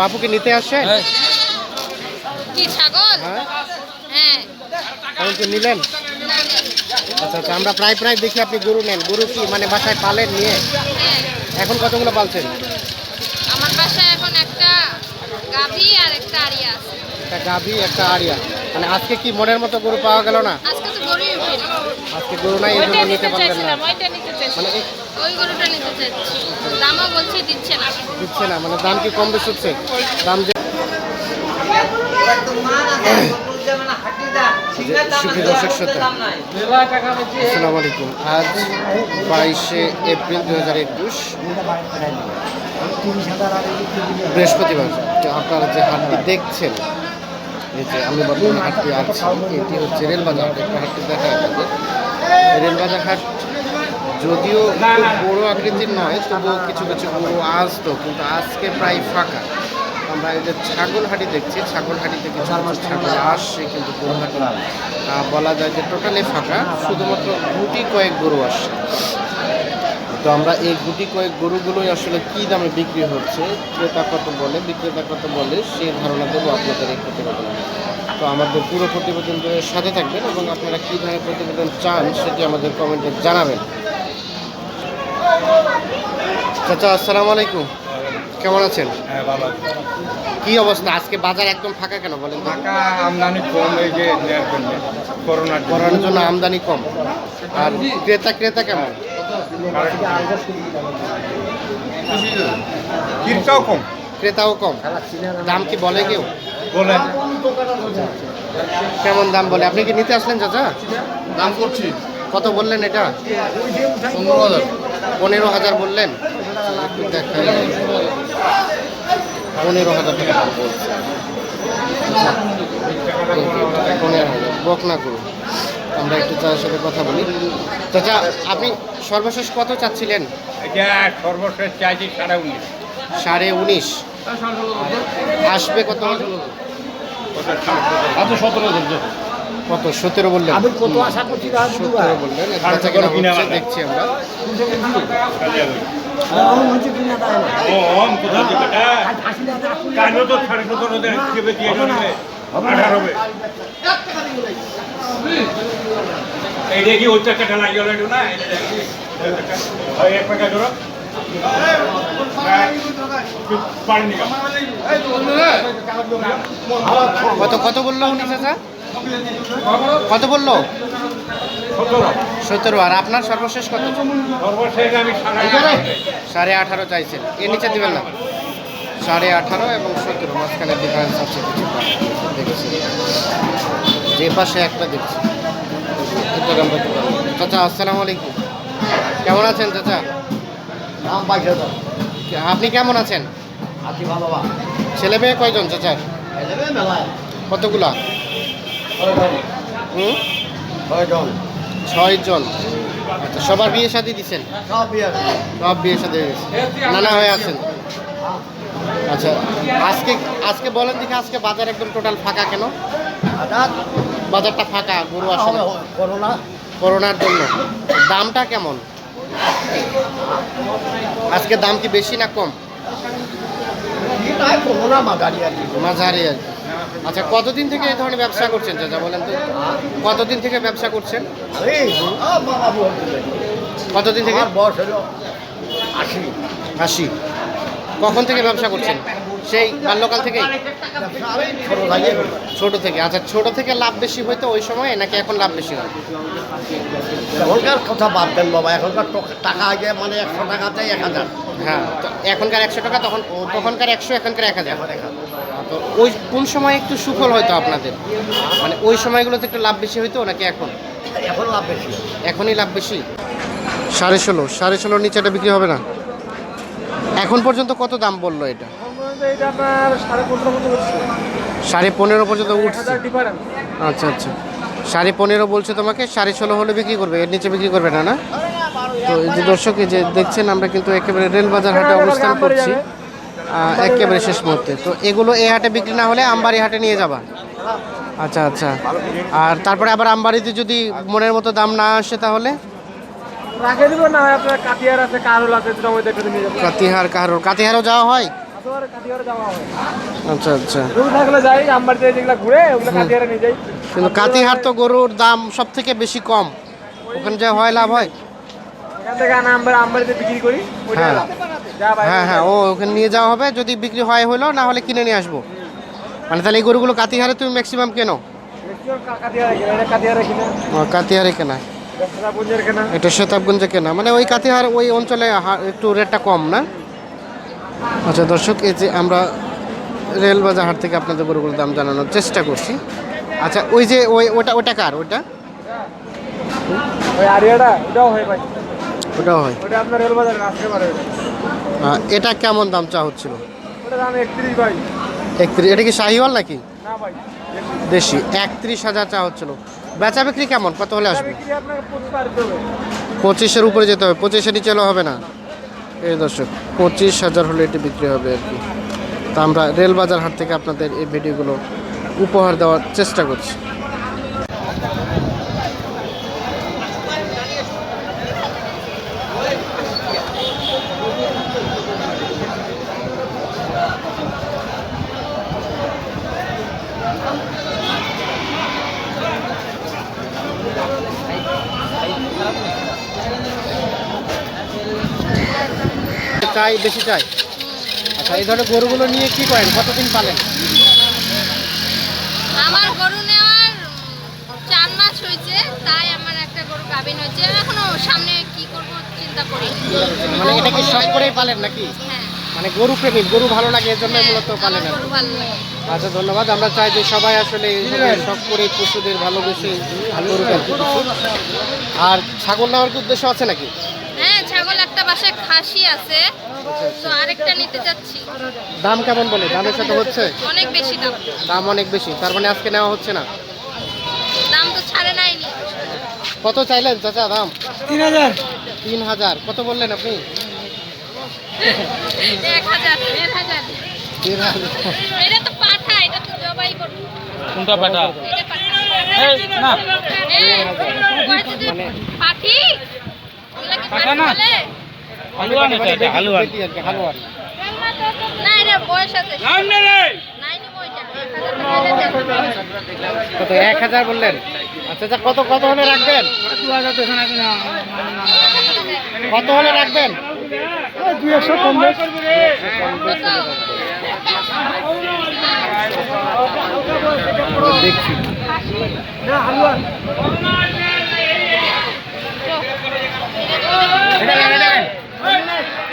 বাপুকে নিতে আসছেন কি ছাগল? হ্যাঁ। হ্যাঁ। এখন কি নিলেন? আচ্ছা আচ্ছা আমরা প্রায় প্রায় দেখি আপনি গরু নেন। গরু কি মানে বাসায় পালেন নিয়ে? হ্যাঁ। এখন কতগুলো পালছেন? আমার বাসায় এখন একটা গাভী আর একটা আরিয়া আছে। একটা গাভী একটা আড়িয়া। মানে আজকে কি মনের মতো গরু পাওয়া গেল না? আজকে তো গরুই আজকে গরু নাই এই জন্য নিতে পারলেন না। ওইটা নিতে চাইছিলাম মানে এই- ওই গরুটা নিতে চাইছি। দামও বলছে দিচ্ছে না। দিচ্ছে না মানে দাম কি কম বেশি হচ্ছে? দাম যে সুখী দর্শক শ্রোতা আসসালামু আলাইকুম। আজ বাইশে এপ্রিল দু হাজার একুশ বৃহস্পতিবার। তো আপনারা যে হাটটি দেখছেন এই যে আমি বর্তমানে হাটটি আছি এটি হচ্ছে রেলবাজার। হাটটি দেখা আপনাদের। রেলবাজার হাট যদিও বড় আকৃতির নয় তবুও কিছু কিছু গরু আসতো কিন্তু আজকে প্রায় ফাঁকা। আমরা এই যে ছাগল হাটি দেখছি ছাগল হাটিতে কিছু ছাগল আসছে কিন্তু গরু হাটি আহ, বলা যায় যে টোটালি ফাঁকা। শুধুমাত্র গুটি কয়েক গরু আসছে। তো আমরা এই গুটি কয়েক গরুগুলোই আসলে কি দামে বিক্রি হচ্ছে ক্রেতা কত বলে বিক্রেতা কত বলে সেই ধারণা দেবো আপনাদের এই প্রতিবেদনে। তো আমাদের পুরো প্রতিবেদনের সাথে থাকবেন এবং আপনারা কী ধরনের প্রতিবেদন চান সেটি আমাদের কমেন্টে জানাবেন। চাচা আসসালামু আলাইকুম। কেমন আছেন? হ্যাঁ ভালো। কি অবস্থা? আজকে বাজার একদম ফাঁকা কেন বলেন টাকা আমদানি কম এই যে জন্য করোনার জন্য। আমদানি কম। আর ক্রেতা ক্রেতা কেমন? ক্রেতাও কম। ক্রেতাও কম। দাম কি বলে কেউ? বলে। কেমন দাম বলে? আপনি কি নিতে আসলেন চাচা? দাম করছি। কত বললেন এটা? পনেরো হাজার। পনেরো হাজার বললেন। পনেরো হাজার টাকা বলছে। আচ্ছা। পনেরো হাজার। বকনা করুন আমরা একটু চাচার সাথে কথা বলি। চাচা আপনি সর্বশেষ কত চাচ্ছিলেন? সর্বশেষ চাইছি সাড়ে উনিশ। সাড়ে উনিশ। আসবে কত? আচ্ছা সতেরো কত? সতেরো বললেন। আমি কত আশা করছি তার সতেরো বললেন। দেখছি আমরা। আমার হচ্ছে কিনা তাই না ও ওম কোথায় যে বেটা হাসি না কালো তো সাড়ে সতেরো হাজার হিসেবে দিয়ে যাবে? আঠারো হবে। এইটা কি ওই টাকাটা লাগিয়ে গেল না? এটা দেখি ওই এক টাকা ধরো। কত কত বলল উনি চাচা? কত বলল? সতেরো। আর আপনার সর্বশেষ কত? সর্বশেষ আমি সাড়ে আঠারো চাইছেন। এর নিচে দেবেন না। সাড়ে আঠারো এবং সতেরো। মাঝখানে ডিফারেন্স আছে কিছু। দেখছি। যে পাশে একটা দেখছি। চাচা আসসালামু আলাইকুম। কেমন আছেন চাচা? আপনি কেমন আছেন? ছেলে মেয়ে কয়জন চাচা? কতগুলা? ছয় জন আচ্ছা সবার বিয়ে শাদি দিচ্ছেন সব বিয়ে শাদি নানা হয়ে আছেন? আচ্ছা আজকে আজকে বলেন দেখি আজকে বাজার একদম টোটাল ফাঁকা কেন? বাজারটা ফাঁকা গরু আসে না? করোনা। করোনার জন্য। দামটা কেমন? আজকে দাম কি বেশি না কম? মাঝারি আর কি। আচ্ছা কতদিন থেকে এই ধরনের ব্যবসা করছেন চাচা বলেন তো কতদিন থেকে ব্যবসা করছেন কতদিন থেকে আশি আশি কখন থেকে ব্যবসা করছেন সেই বাল্যকাল আমি ছোটো থেকে। আচ্ছা ছোট থেকে লাভ বেশি হইতো ওই সময় নাকি এখন লাভ বেশি হয়? এখনকার কথা বাদ দেন বাবা এখনকার টাকা আগে মানে একশো টাকাতে এক হাজার। হ্যাঁ তো এখনকার একশো টাকা তখন তখনকার একশো এখনকার এক হাজার। তো ওই কোন সময় একটু সুফল হয়তো আপনাদের? মানে ওই সময়গুলোতে একটু লাভ বেশি হইতো নাকি এখন? এখন লাভ বেশি। এখনই লাভ বেশি? সাড়ে ষোলো সাড়ে ষোলোর নিচে নিচেটা বিক্রি হবে না? এখন পর্যন্ত কত দাম বলল এটা এটা? সাড়ে পনেরো পর্যন্ত উঠছে? আচ্ছা আচ্ছা। সাড়ে পনেরো বলছে তোমাকে সাড়ে ষোলো হলে বিক্রি করবে এর নিচে বিক্রি করবে না না? তো এই যে দর্শক যে দেখছেন আমরা কিন্তু একেবারে রেলবাজার হাটে অবস্থান করছি। একেবারে শেষ মুহূর্তে। তো এগুলো এই হাটে বিক্রি না হলে আমবাড়ি হাটে নিয়ে যাবা। আচ্ছা আচ্ছা। আর তারপরে আবার আমবাড়িতে যদি মনের মতো দাম না আসে তাহলে? কাতিহার কাহারোর কাতিহারও যাওয়া হয়? আচ্ছা আচ্ছা। গরু থাকলে যাই যেগুলো ঘুরে ওগুলো কাটিয়ারে নিয়ে যাই। কিন্তু কাতিহার তো গরুর দাম সব থেকে বেশি কম। ওখানে যা হয় লাভ হয়। এখান থেকে আনা আমরা আমবাড়িতে বিক্রি করি। হ্যাঁ। হ্যাঁ হ্যাঁ ও ওখানে নিয়ে যাওয়া হবে। যদি বিক্রি হয় হলো না হলে কিনে নিয়ে আসব। মানে তাহলে এই গরুগুলো কাতিহারে তুমি ম্যাক্সিমাম কেনো? কাতিহারে কেনা কেনা। এটা শতাবগঞ্জে কেনা। মানে ওই কাতিহার ওই অঞ্চলে একটু রেটটা কম না? আচ্ছা দর্শক এই যে আমরা রেলবাজার হাট থেকে আপনাদের গরুগুলোর দাম জানানোর চেষ্টা করছি। আচ্ছা ওই যে ওই ওটা ওটা কার? ওটা ওটাও হয় ভাই। ওটাও হয়। ওটা আপনার রেলবাজারে আসতে পারে এটা কেমন দাম চা হচ্ছিল? ওটা দাম ভাই। এটা কি শাহিওয়াল নাকি? না ভাই দেশি। একত্রিশ হাজার চা হচ্ছিল। বেচা বিক্রি কেমন? কত হলে আসবে? পঁচিশের উপরে যেতে হবে। পঁচিশের নিচে হলে হবে না? এই দর্শক, পঁচিশ হাজার হলে এটি বিক্রি হবে আর কি। তা আমরা রেলবাজার হাট থেকে আপনাদের এই ভিডিওগুলো উপহার দেওয়ার চেষ্টা করছি। চাই বেশি চাই? আচ্ছা এই ধরনের গরুগুলো নিয়ে কি করেন? কতদিন পালেন? আমার গরু নেওয়ার চার মাস হয়েছে তাই আমার একটা গরু গাভিন হয়েছে। এখনও সামনে কি করব চিন্তা করি মানে এটা কি শখ করেই পালেন নাকি? হ্যাঁ। মানে গরু প্রেমিক গরু ভালো লাগে এর জন্য হ্যাঁ, মূলত পালেন আচ্ছা ধন্যবাদ। আমরা চাই যে সবাই আসলে শখ করে পশুদের ভালোবেসে গরু আর ছাগল নেওয়ার কি উদ্দেশ্য আছে নাকি? হ্যাঁ ছাগল বাসায় খাসি আছে। তো আরেকটা নিতে চাচ্ছি। দাম কেমন বলে? দামের সাথে হচ্ছে? অনেক বেশি দাম। দাম অনেক বেশি। তার মানে আজকে নেওয়া হচ্ছে না? দাম তো ছাড়ে নাইনি কত চাইলেন চাচা দাম? তিন হাজার। তিন হাজার। কত বললেন আপনি? এক হাজার দেড় হাজার। তিন হাজার। এটা তো পাঠা এটা তো জবাই করব কোনটা পাঠা? না। বলছে যে পাখি পাঠা না? এটা, না এটা বয়স আছে। রে কত এক হাজার বললেন? আচ্ছা আচ্ছা কত কত হলে রাখবেন? কত হলে রাখবেন? দুই একশো দেখছি না